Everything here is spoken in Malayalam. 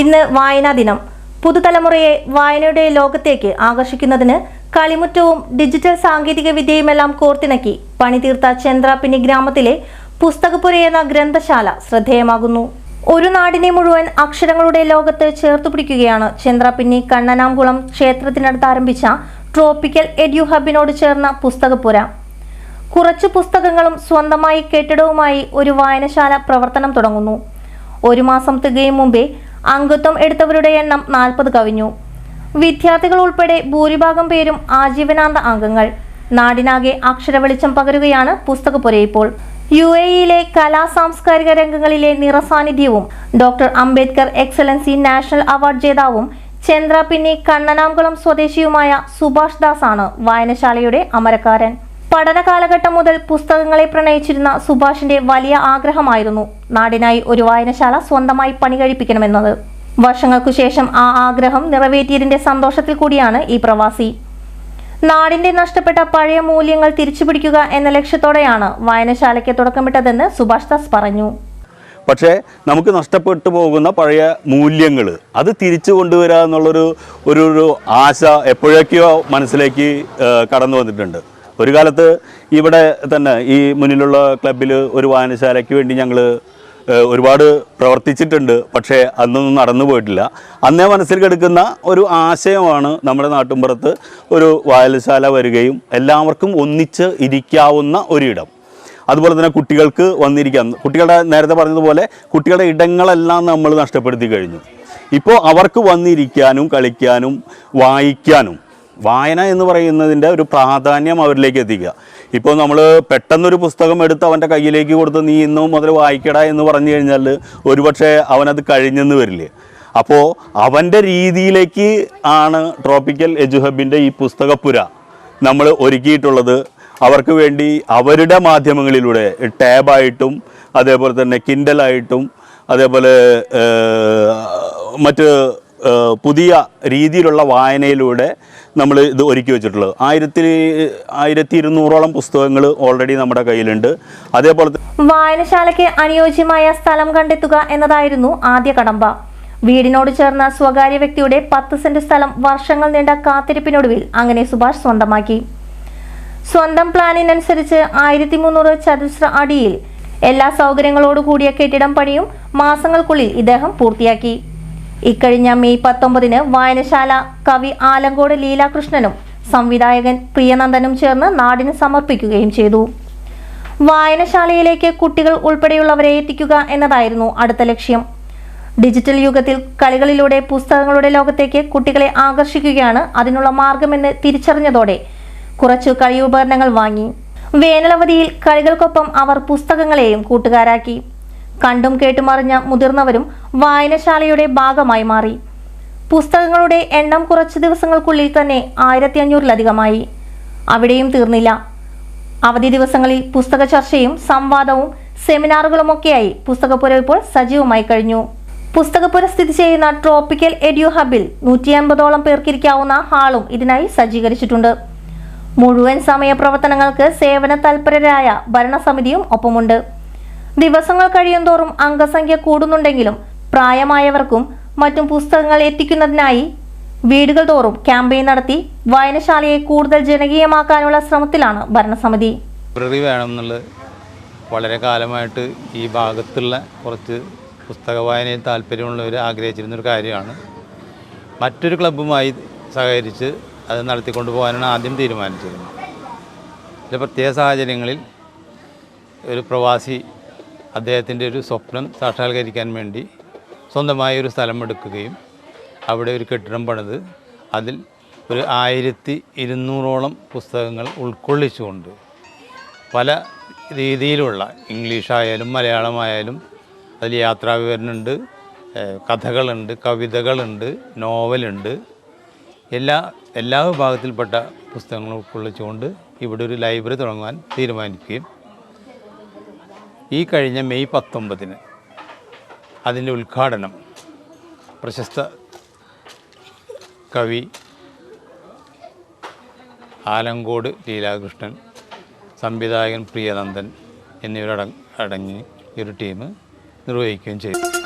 ഇന്ന് വായനാ ദിനം. പുതുതലമുറയെ വായനയുടെ ലോകത്തേക്ക് ആകർഷിക്കുന്നതിന് കളിമുറ്റവും ഡിജിറ്റൽ സാങ്കേതിക വിദ്യയുമെല്ലാം കോർത്തിണക്കി പണിതീർത്ത ചന്ദ്രാപ്പിനി ഗ്രാമത്തിലെ പുസ്തകപ്പുര എന്ന ഗ്രന്ഥശാല ശ്രദ്ധേയമാകുന്നു. ഒരു നാടിനെ മുഴുവൻ അക്ഷരങ്ങളുടെ ലോകത്ത് ചേർത്തു പിടിക്കുകയാണ് ചന്ദ്രാപ്പിന്നി കണ്ണനാംകുളം ക്ഷേത്രത്തിനടുത്ത് ആരംഭിച്ച ട്രോപ്പിക്കൽ എഡ്യു ഹബിനോട് ചേർന്ന പുസ്തകപ്പുര. കുറച്ച് പുസ്തകങ്ങളും സ്വന്തമായി കെട്ടിടവുമായി ഒരു വായനശാല പ്രവർത്തനം തുടങ്ങുന്നു. ഒരു മാസം തികയും മുമ്പേ അംഗത്വം എടുത്തവരുടെ എണ്ണം നാൽപ്പത് കവിഞ്ഞു. വിദ്യാർത്ഥികൾ ഉൾപ്പെടെ ഭൂരിഭാഗം പേരും ആജീവനാന്ത അംഗങ്ങൾ. നാടിനാകെ അക്ഷര വെളിച്ചം പകരുകയാണ് പുസ്തക ഇപ്പോൾ. യു എ ഇയിലെ കലാ സാംസ്കാരിക രംഗങ്ങളിലെ നിറസാന്നിധ്യവും doctor Ambedkar excellency national award ജേതാവും Chandrapinni Kannanamkulam സ്വദേശിയുമായ സുഭാഷ് ദാസ് ആണ് വായനശാലയുടെ അമരക്കാരൻ. പഠന കാലഘട്ടം മുതൽ പുസ്തകങ്ങളെ പ്രണയിച്ചിരുന്ന സുഭാഷിന്റെ വലിയ ആഗ്രഹമായിരുന്നു നാടിനായി ഒരു വായനശാല സ്വന്തമായി പണി കഴിപ്പിക്കണമെന്നത് വർഷങ്ങൾക്കു ശേഷം ആ ആഗ്രഹം നിറവേറ്റിയതിന്റെ സന്തോഷത്തിൽ കൂടിയാണ് ഈ പ്രവാസി. നാടിന്റെ നഷ്ടപ്പെട്ട പഴയ മൂല്യങ്ങൾ തിരിച്ചുപിടിക്കുക എന്ന ലക്ഷ്യത്തോടെയാണ് വായനശാലയ്ക്ക് തുടക്കമിട്ടതെന്ന് സുഭാഷ് ദാസ് പറഞ്ഞു. പക്ഷേ നമുക്ക് നഷ്ടപ്പെട്ടു പോകുന്ന പഴയ മൂല്യങ്ങൾ അത് തിരിച്ചു കൊണ്ടുവരിക എന്നുള്ളൊരു ഒരു ഒരു ആശ എപ്പോഴൊക്കെയോ മനസ്സിലേക്ക് കടന്നു വന്നിട്ടുണ്ട്. ഒരു കാലത്ത് ഇവിടെ തന്നെ ഈ മുന്നിലുള്ള ക്ലബിൽ ഒരു വായനശാലയ്ക്ക് വേണ്ടി ഞങ്ങൾ ഒരുപാട് പ്രവർത്തിച്ചിട്ടുണ്ട്. പക്ഷേ അന്നൊന്നും നടന്നു പോയിട്ടില്ല. അന്നേ മനസ്സിൽ കിടക്കുന്ന ഒരു ആശയമാണ് നമ്മുടെ നാട്ടിൻപുറത്ത് ഒരു വായനശാല വരികയും എല്ലാവർക്കും ഒന്നിച്ച് ഇരിക്കാവുന്ന ഒരിടം. അതുപോലെ തന്നെ കുട്ടികൾക്ക് വന്നിരിക്കാം കുട്ടികളുടെ നേരത്തെ പറഞ്ഞതുപോലെ കുട്ടികളുടെ ഇടങ്ങളെല്ലാം നമ്മൾ നഷ്ടപ്പെടുത്തി കഴിഞ്ഞു. ഇപ്പോൾ അവർക്ക് വന്നിരിക്കാനും കളിക്കാനും വായിക്കാനും വായന എന്ന് പറയുന്നതിന്റെ ഒരു പ്രാധാന്യം അവരിലേക്ക് എത്തിക്കുക. ഇപ്പോൾ നമ്മൾ പെട്ടെന്നൊരു പുസ്തകം എടുത്ത് അവന്റെ കയ്യിലേക്ക് കൊടുത്ത് നീ ഇന്നും മുതൽ വായിക്കട എന്ന് പറഞ്ഞു കഴിഞ്ഞാൽ ഒരുപക്ഷെ അവനത് കഴിഞ്ഞെന്ന് വരില്ലേ. അപ്പോൾ അവന്റെ രീതിയിലേക്ക് ആണ് ട്രോപ്പിക്കൽ എജുഹബിന്റെ ഈ പുസ്തകപ്പുര നമ്മൾ ഒരുക്കിയിട്ടുള്ളത്. അവർക്ക് വേണ്ടി അവരുടെ മാധ്യമങ്ങളിലൂടെ ടാബായിട്ടും അതേപോലെ തന്നെ കിൻഡലായിട്ടും അതേപോലെ മറ്റ് പുതിയ രീതിയിലുള്ള വായനയിലൂടെ നമ്മൾ ഇത് ഒരുക്കി വെച്ചിട്ടുള്ളത്. ആയിരത്തി ആയിരത്തി ഇരുന്നൂറോളം പുസ്തകങ്ങൾ ഓൾറെഡി നമ്മുടെ കയ്യിലുണ്ട്. അതേപോലെ വായനശാലയ്ക്ക് അനുയോജ്യമായ സ്ഥലം കണ്ടെത്തുക എന്നതായിരുന്നു ആദ്യ കടമ്പ. വീടിനോട് ചേർന്ന സ്വകാര്യ വ്യക്തിയുടെ പത്ത് സെന്റ് സ്ഥലം വർഷങ്ങൾ നീണ്ട കാത്തിരിപ്പിനൊടുവിൽ അങ്ങനെ സുഭാഷ് സ്വന്തമാക്കി. സ്വന്തം പ്ലാനിനനുസരിച്ച് ആയിരത്തി മുന്നൂറ് ചതുശ്ര അടിയിൽ എല്ലാ സൗകര്യങ്ങളോടു കൂടിയ കെട്ടിടം പണിയും മാസങ്ങൾക്കുള്ളിൽ ഇദ്ദേഹം പൂർത്തിയാക്കി. ഇക്കഴിഞ്ഞ മെയ് പത്തൊമ്പതിന് വായനശാല കവി ആലങ്കോട് ലീലാകൃഷ്ണനും സംവിധായകൻ പ്രിയനന്ദനും ചേർന്ന് നാടിന് സമർപ്പിക്കുകയും ചെയ്തു. വായനശാലയിലേക്ക് കുട്ടികൾ ഉൾപ്പെടെയുള്ളവരെ എത്തിക്കുക എന്നതായിരുന്നു അടുത്ത ലക്ഷ്യം. ഡിജിറ്റൽ യുഗത്തിൽ കളികളിലൂടെ പുസ്തകങ്ങളുടെ ലോകത്തേക്ക് കുട്ടികളെ ആകർഷിക്കുകയാണ് അതിനുള്ള മാർഗമെന്ന് തിരിച്ചറിഞ്ഞതോടെ കുറച്ചു കളിയുപകരണങ്ങൾ വാങ്ങി. വേനലവധിയിൽ കളികൾക്കൊപ്പം അവർ പുസ്തകങ്ങളെയും കൂട്ടുകാരാക്കി. കണ്ടും കേട്ടുമറിഞ്ഞ മുതിർന്നവരും വായനശാലയുടെ ഭാഗമായി മാറി. പുസ്തകങ്ങളുടെ എണ്ണം കുറച്ച് ദിവസങ്ങൾക്കുള്ളിൽ തന്നെ ആയിരത്തി അഞ്ഞൂറിലധികമായി അവിടെയും തീർന്നില്ല. അവധി ദിവസങ്ങളിൽ പുസ്തക ചർച്ചയും സംവാദവും സെമിനാറുകളുമൊക്കെയായി പുസ്തകപ്പുര ഇപ്പോൾ സജീവമായി കഴിഞ്ഞു. പുസ്തകപ്പുര സ്ഥിതി ചെയ്യുന്ന ട്രോപ്പിക്കൽ എഡ്യൂ ഹബിൽ നൂറ്റി അൻപതോളം പേർക്കിരിക്കാവുന്ന ഹാളും ഇതിനായി സജ്ജീകരിച്ചിട്ടുണ്ട്. മുഴുവൻ സമയ പ്രവർത്തനങ്ങൾക്ക് സേവന തൽപരരായ ഭരണസമിതിയും ഒപ്പമുണ്ട്. ദിവസങ്ങൾ കഴിയുന്തോറും അംഗസംഖ്യ കൂടുന്നുണ്ടെങ്കിലും പ്രായമായവർക്കും മറ്റും പുസ്തകങ്ങൾ എത്തിക്കുന്നതിനായി വീടുകൾ തോറും ക്യാമ്പയിൻ നടത്തി വായനശാലയെ കൂടുതൽ ജനകീയമാക്കാനുള്ള ശ്രമത്തിലാണ് ഭരണസമിതി. ലൈബ്രറി വേണം എന്നുള്ളത് വളരെ കാലമായിട്ട് ഈ ഭാഗത്തുള്ള കുറച്ച് പുസ്തക വായനയിൽ താല്പര്യമുള്ളവർ ആഗ്രഹിച്ചിരുന്നൊരു കാര്യമാണ്. മറ്റൊരു ക്ലബ്ബുമായി സഹകരിച്ച് അത് നടത്തിക്കൊണ്ടു പോകാനാണ് ആദ്യം തീരുമാനിച്ചിരുന്നത് ചില പ്രത്യേക സാഹചര്യങ്ങളിൽ ഒരു പ്രവാസി അദ്ദേഹത്തിന്റെ ഒരു സ്വപ്നം സാക്ഷാത്കരിക്കാൻ വേണ്ടി സ്വന്തമായ ഒരു സ്ഥലം എടുക്കുകയും അവിടെ ഒരു കെട്ടിടം പണിത്. അതിൽ ഒരു ആയിരത്തി ഇരുന്നൂറോളം പുസ്തകങ്ങൾ ഉൾക്കൊള്ളിച്ചുകൊണ്ട് പല രീതിയിലുള്ള ഇംഗ്ലീഷായാലും മലയാളമായാലും അതിൽ യാത്രാവിവരണമുണ്ട് വിവരണമുണ്ട് കഥകളുണ്ട് കവിതകളുണ്ട് നോവലുണ്ട്. എല്ലാ എല്ലാ വിഭാഗത്തിൽപ്പെട്ട പുസ്തകങ്ങൾ ഉൾക്കൊള്ളിച്ചുകൊണ്ട് ഇവിടെ ഒരു ലൈബ്രറി തുടങ്ങാൻ തീരുമാനിക്കുകയും ഈ കഴിഞ്ഞ മെയ് പത്തൊമ്പതിന് അതിന്റെ ഉദ്ഘാടനം പ്രശസ്ത കവി ആലങ്കോട് ലീലാകൃഷ്ണൻ സംവിധായകൻ പ്രിയനന്ദൻ എന്നിവരടങ്ങി ഒരു ടീം നിർവഹിക്കുകയും ചെയ്തു.